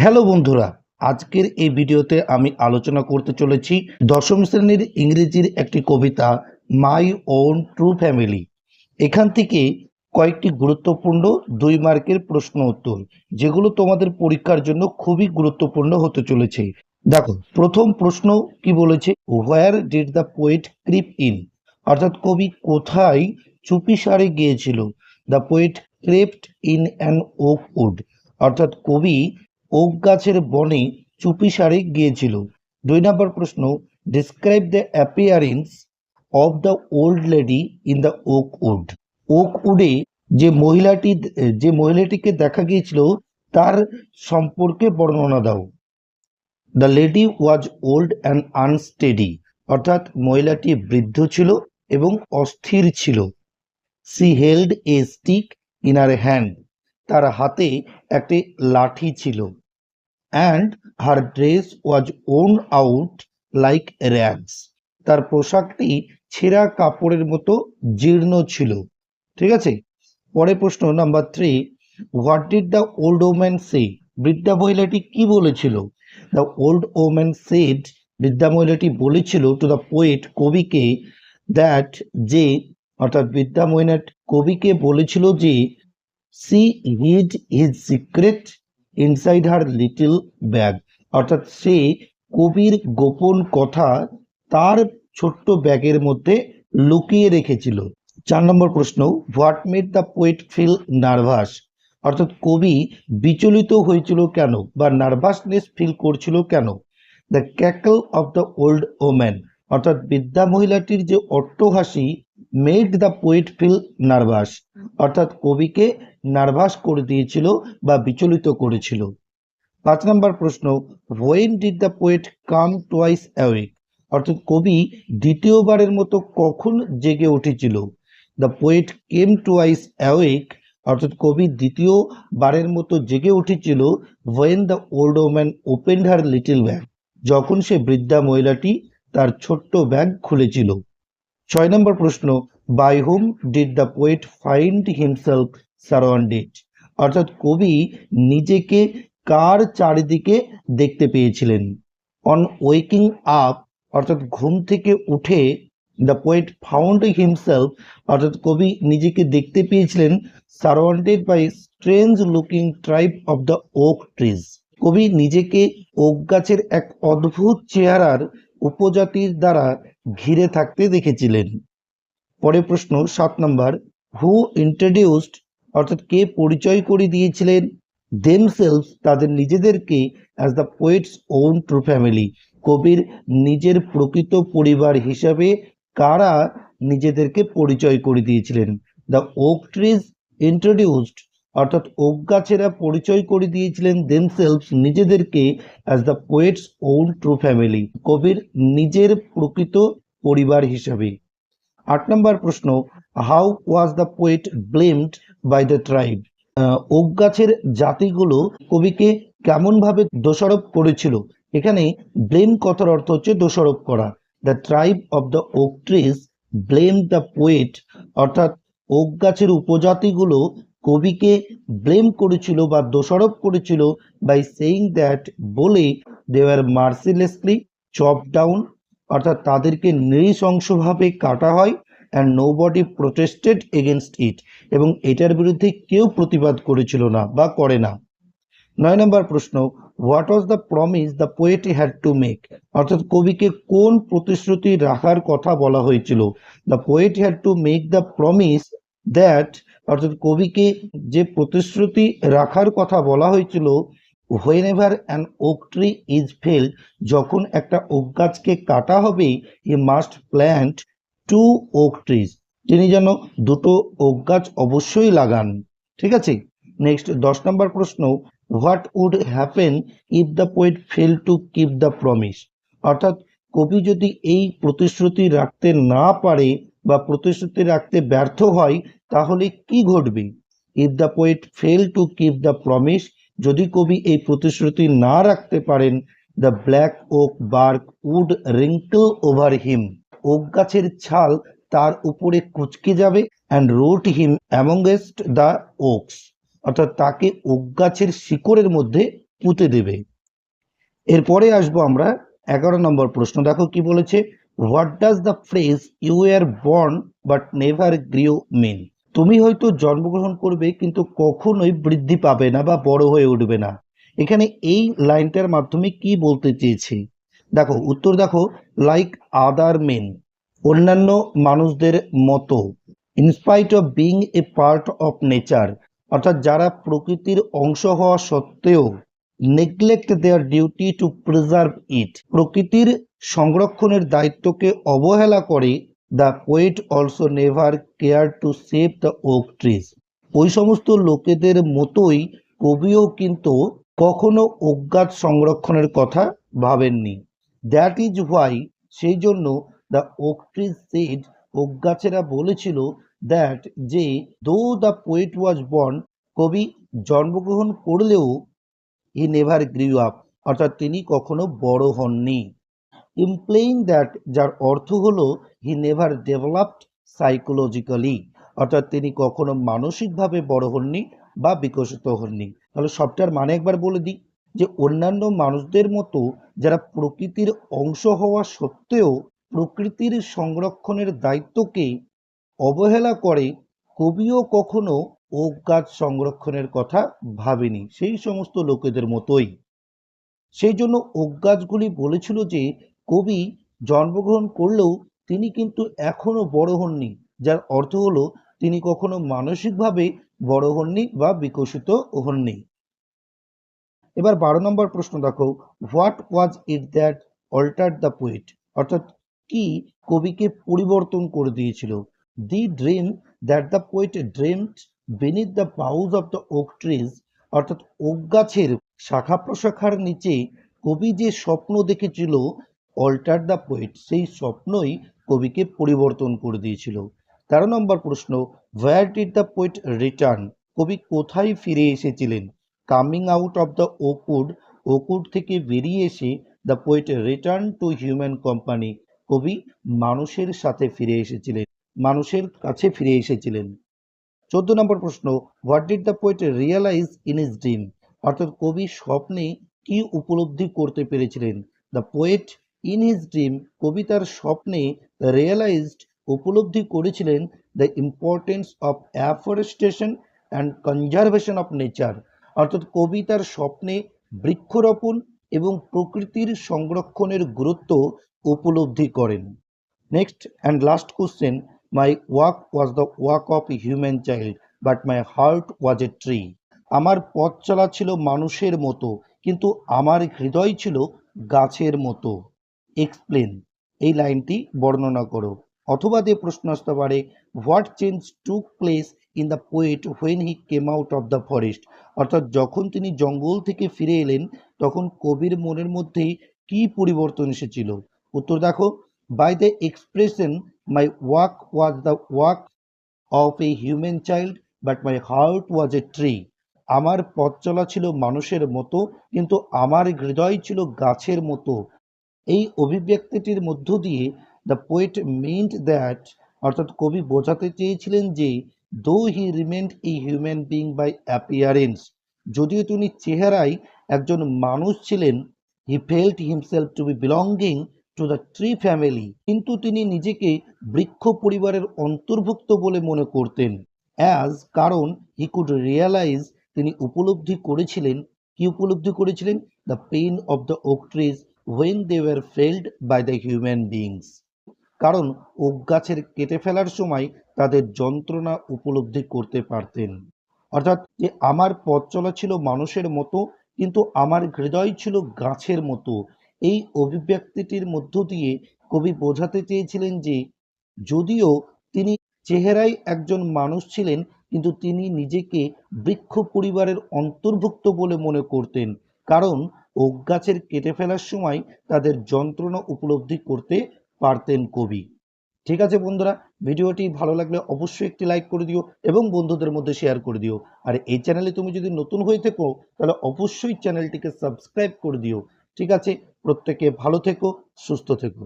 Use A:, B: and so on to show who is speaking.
A: Hello বন্ধুরা, আজকের এই ভিডিওতে আমি আলোচনা করতে চলেছি দশম শ্রেণির ইংরেজির একটি কবিতা মাই ওন ট্রু ফ্যামিলি এখান থেকে কয়েকটি গুরুত্বপূর্ণ দুই মার্কের প্রশ্ন উত্তর, যেগুলো তোমাদের পরীক্ষার জন্য খুবই গুরুত্বপূর্ণ হতে চলেছে। দেখো, প্রথম প্রশ্ন কি বলেছে? Where did the poet creep in অর্থাৎ কবি কোথায় চুপি সারে গিয়েছিল? The poet crept in an oak wood অর্থাৎ কবি ওক গাছের বনে চুপিসারে গিয়েছিল। দুই নম্বর প্রশ্ন describe the appearance of the old lady in the oak wood oak উডে যে মহিলাটি, যে মহিলাটিকে দেখা গিয়েছিল, তার সম্পর্কে বর্ণনা দাও। The lady was old and unsteady অর্থাৎ মহিলাটি বৃদ্ধ ছিল এবং অস্থির ছিল। She held a stick in her hand তার হাতে একটি লাঠি ছিল। And her dress was worn out like rags তার পোশাকটি ছেঁড়া কাপড়ের মতো জীর্ণ ছিল। ঠিক আছে? পরে প্রশ্ন number three what did the old woman say বৃদ্ধা মহিলাটি কি বলেছিল? দ্য ওল্ড ওম্যান সেড বৃদ্ধা মহিলাটি বলেছিল টু দ্য পোয়েট কবিকে দ্যাট যে, অর্থাৎ বৃদ্ধা মহিলা কবিকে বলেছিল যে she hid his secret inside her little bag অর্থাৎ সে কবির গোপন কথা তার ছোট্ট ব্যাগের মধ্যে লুকিয়ে রেখেছিল। চার নম্বর প্রশ্ন what made the poet feel nervous অর্থাৎ কবি বিচলিত হয়েছিল কেন বা নার্ভাসনেস ফিল করছিল কেন? The cackle of the old woman অর্থাৎ বিদ্যা মহিলাটির যে অট্টহাসি made the poet feel nervous অর্থাৎ কবিকে নার্ভাস করে দিয়েছিল বা বিচলিত করেছিল। পাঁচ নম্বর প্রশ্ন when did the poet come twice awake অর্থাৎ কবি দ্বিতীয়বারের মতো কখন জেগে উঠেছিল? The poet came twice awake অর্থাৎ কবি দ্বিতীয় বারের মতো জেগে উঠেছিল when the old woman open her little bag যখন সে বৃদ্ধা মহিলাটি তার ছোট্ট ব্যাগ খুলেছিল। ছয় নম্বর প্রশ্ন by whom did the poet find himself surrounded অর্থাৎ কবি নিজেকে কার চারিদিকে দেখতে পেয়েছিলেন? অন ওয়েকিং আপ অর্থাৎ ঘুম থেকে উঠে দ্য পোয়েট ফাউন্ড হিমসেলফ অর্থাৎ কবি নিজেকে দেখতে পেয়েছিলেন surrounded by strange looking tribe of the oak trees কবি নিজেকে ওক গাছের এক অদ্ভুত চেহারার উপজাতির দ্বারা ঘিরে থাকতে দেখেছিলেন। পরে প্রশ্ন সাত নম্বর হু ইন্ট্রোডিউসড অর্থাৎ কে পরিচয় করে দিয়েছিলেন দেমসেলস তাদের নিজেদেরকে as the poet's own true family কবির নিজের প্রকৃত পরিবার হিসাবে কারা নিজেদেরকে পরিচয় করে দিয়েছিলেন? দ্য ওক ট্রিজ ইন্ট্রোডিউসড অর্থাৎ ওক গাছেরা পরিচয় করে দিয়েছিলেন দেমসেলস নিজেদেরকে as the poet's own true family কবির নিজের প্রকৃত পরিবার হিসাবে। আট নম্বর প্রশ্ন how was the poet blamed by the tribe oak গাছের জাতিগুলো কবিকে কেমনভাবে দোষারোপ করেছিল? এখানে ব্লেম কথার অর্থ হচ্ছে দোষারোপ করা। The tribe of the oak trees blame the poet অর্থাৎ ওক গাছের উপজাতিগুলো কবিকে ব্লেম করেছিল বা দোষারোপ করেছিল বাই সেইং দ্যাট বলে they are mercilessly chop down অর্থাৎ তাদেরকে নৃশংসভাবে কাটা হয় and nobody protested against it এবং এটার বিরুদ্ধে কেউ প্রতিবাদ করেছিল না বা করে না। নয় নম্বর প্রশ্ন what was the promise the poet had to make অর্থাৎ কবিকে কোন প্রতিশ্রুতি রাখার কথা বলা হয়েছিল? The poet had to make the promise that অর্থাৎ কবিকে যে প্রতিশ্রুতি রাখার কথা বলা হয়েছিল whenever an oak tree is felled যখন একটা ওক গাছকে কাটা হবে he must plant two oak trees তিনি যেন দুটো ওক গাছ অবশ্যই লাগান। ঠিক আছে? নেক্সট দশ নম্বর প্রশ্ন what would happen if the poet fail to keep the promise অর্থাৎ, কবি যদি এই প্রতিশ্রুতি রাখতে না পারে বা প্রতিশ্রুতি রাখতে ব্যর্থ হয়, তাহলে কি ঘটবে? If the poet fail to keep the promise যদি কবি এই প্রতিশ্রুতি না রাখতে পারেন the black oak bark would wrinkle over him okay গাছের ছাল তার উপরে কুচকে যাবে and rot him amongst the oaks অর্থাৎ তাকে ওক গাছের শিকড়ের মধ্যে পুঁতে দেবে। এরপরে আসব আমরা এগারো নম্বর প্রশ্ন। দেখো কি বলেছে what does the phrase you are born but never grow mean তুমি হয়তো জন্মগ্রহণ করবে, কিন্তু কখনোই বৃদ্ধি পাবে না বা বড় হয়ে উঠবে না। এখানে এই লাইনটার মাধ্যমে কি বলতে চেয়েছে? দেখো, উত্তর দেখো লাইক আদার মেন অন্যান্য মানুষদের মতো in spite of being a part of nature অর্থাৎ যারা প্রকৃতির অংশ হওয়া সত্ত্বেও neglect their duty to preserve it প্রকৃতির সংরক্ষণের দায়িত্বকে অবহেলা করে the poet also never care to save the oak trees ওই সমস্ত লোকেদের মতোই কবিও কিন্তু কখনো অজ্ঞাত সংরক্ষণের কথা ভাবেননি। দ্যাট ইজ হোয়াই সেই জন্য the oak trees said oak গাছেরা বলেছিল দ্যাট যে দো দ্য পোয়েট ওয়াজ বর্ন কবি জন্মগ্রহণ করলেও ই নেভার গ্রিউ আপ অর্থাৎ তিনি কখনো বড় হননি। ইমপ্লেইং দ্যাট যার অর্থ হলো হি নেভার ডেভেলপড সাইকোলজিক্যালি অর্থাৎ তিনি কখনো মানসিকভাবে বড় হননি বা বিকশিত হননি। তাহলে সবটার মানে একবার বলে দিই, যে অন্যান্য মানুষদের মতো যারা প্রকৃতির অংশ হওয়া সত্ত্বেও প্রকৃতির সংরক্ষণের দায়িত্বকে অবহেলা করে, কবিও কখনো ওক গাছ সংরক্ষণের কথা ভাবেনি। সেই সমস্ত লোকেদের মতোই। সেই জন্য গাছগুলি বলেছিল যে কবি জন্মগ্রহণ করলেও তিনি কিন্তু এখনও বড় হননি, যার অর্থ হলো তিনি কখনো মানসিকভাবে বড় হননি বা বিকশিত হননি। এবার বারো নম্বর প্রশ্ন দেখো, what was it that alter the poet? অর্থাৎ কি কবিকে পরিবর্তন করে দিয়েছিল? The dream that the poet dreamed beneath the boughs of the oak trees, অর্থাৎ ওক গাছের শাখা প্রশাখার নিচে কবি যে স্বপ্ন দেখেছিল অল্টার দ্য পোয়েট সেই স্বপ্নই কবিকে পরিবর্তন করে দিয়েছিল। তেরো নম্বর প্রশ্ন where did the poet return কবি কোথায় ফিরে এসেছিলেন? Coming out of the oakwood oakwood থেকে বেরিয়ে এসে the poet return to human company কবি মানুষের সাথে ফিরে এসেছিলেন, মানুষের কাছে ফিরে এসেছিলেন। চোদ্দ নম্বর প্রশ্ন what did the poet realise in his dream অর্থাৎ কবি স্বপ্নে কি উপলব্ধি করতে পেরেছিলেন? The poet in his dream কবিতার স্বপ্নে রিয়েলাইজড উপলব্ধি করেছিলেন the importance of afforestation and conservation of nature অর্থাৎ কবিতার স্বপ্নে বৃক্ষরোপণ এবং প্রকৃতির সংরক্ষণের গুরুত্ব উপলব্ধি করেন। Next and last question my walk was the walk of human child but my heart was a tree আমার পথ চলা ছিল মানুষের মতো, কিন্তু আমার হৃদয় ছিল গাছের মতো। এক্সপ্লেন এই লাইনটি বর্ণনা করো। অথবা দিয়ে প্রশ্ন আসতে পারে what change took place in the poet when he came out of the forest অর্থাৎ যখন তিনি জঙ্গল থেকে ফিরে এলেন, তখন কবির মনের মধ্যে কি পরিবর্তন এসেছিল? উত্তর দেখো by the expression my walk was the walk of a human child but my heart was a tree আমার পথ চলা ছিল মানুষের মতো, কিন্তু আমার হৃদয় ছিল গাছের মতো। এই অভিব্যক্তিটির মধ্য দিয়ে দ্য পোয়েট মিন্ট দ্যাট অর্থাৎ কবি বোঝাতে চেয়েছিলেন যে though he remained a human being by appearance যদিও তিনি চেহারায় একজন মানুষ ছিলেন he felt himself to be belonging to the tree family কিন্তু তিনি নিজেকে বৃক্ষ পরিবারের অন্তর্ভুক্ত বলে মনে করতেন অ্যাজ কারণ হি কুড রিয়ালাইজ তিনি উপলব্ধি করেছিলেন, কি উপলব্ধি করেছিলেন? The pain of the oak trees when they were felled by the human beings কারণ ওক গাছের কেটে ফেলার সময় তাদের যন্ত্রণা উপলব্ধি করতে পারতেন। অর্থাৎ যে আমার পথ চলা ছিল মানুষের মতো, কিন্তু আমার হৃদয় ছিল গাছের মতো। এই অভিব্যক্তিটির মধ্য দিয়ে কবি বোঝাতে চেয়েছিলেন যে, যদিও তিনি চেহারায় একজন মানুষ ছিলেন, কিন্তু তিনি নিজেকে বৃক্ষ পরিবারের অন্তর্ভুক্ত বলে মনে করতেন। কারণ ওক গাছের কেটে ফেলার সময় তাদের যন্ত্রণা উপলব্ধি করতে পারতেন কবি। ঠিক আছে বন্ধুরা, ভিডিওটি ভালো লাগলে অবশ্যই একটি লাইক করে দিও এবং বন্ধুদের মধ্যে শেয়ার করে দিও। আর এই চ্যানেলে তুমি যদি নতুন হয়ে থেকো, তাহলে অবশ্যই চ্যানেলটিকে সাবস্ক্রাইব করে দিও। ঠিক আছে, প্রত্যেকে ভালো থেকো, সুস্থ থেকো।